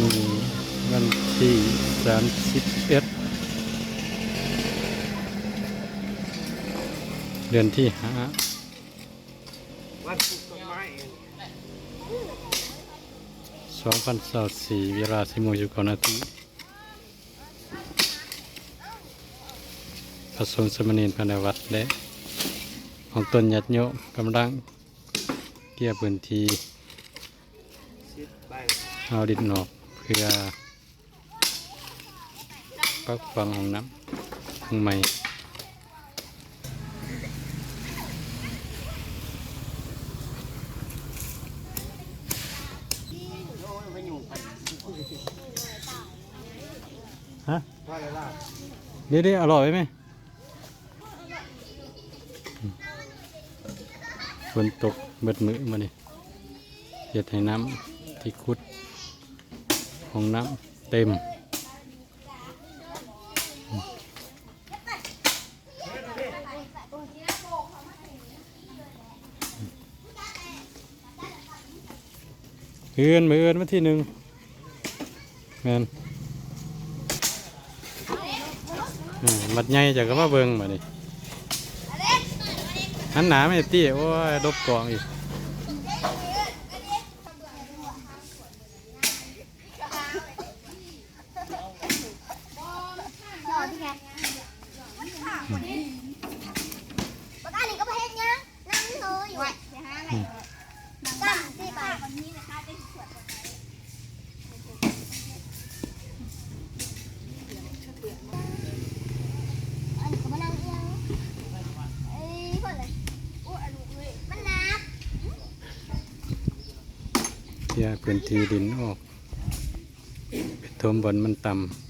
นี้วันที่สามสิบเอ็ดเดือนที่ห้าวันปลูกต้นไม้สองพันสาสี่เวลาสิโมงสิบเก้านาทีพระสงฆ์สมณีภายในวัดและของตนยัดโยมกำลังเกี่ยพื้นที่เอาดินออก เพื่อปักฟังของน้ำของใหม่ฮะเดี๋ยวๆอร่อยไหมฝนตกเบิดมือมาเนี่ยเห็ดให้น้ำที่คุด ของน้ำเต็ม เอือนมือเอือนมาที่หนึ่งแมนมบัดใหญ่จากก็มาเบิ่งมาดิหันหนาไม่ตี้โอ้ยดบกองอีก นอนที่ไง ปกติก็ไปเห็นยังนั่งเธออยู่ตั้งที่ไปวันนี้นะคะเป็นสวนอันนี้ก็มานั่งเอียงเอ้ยคนเลยอ้ยลูกเลยมันนักที่ยพื้นที่ดินออกไปทมบนมันต่ำ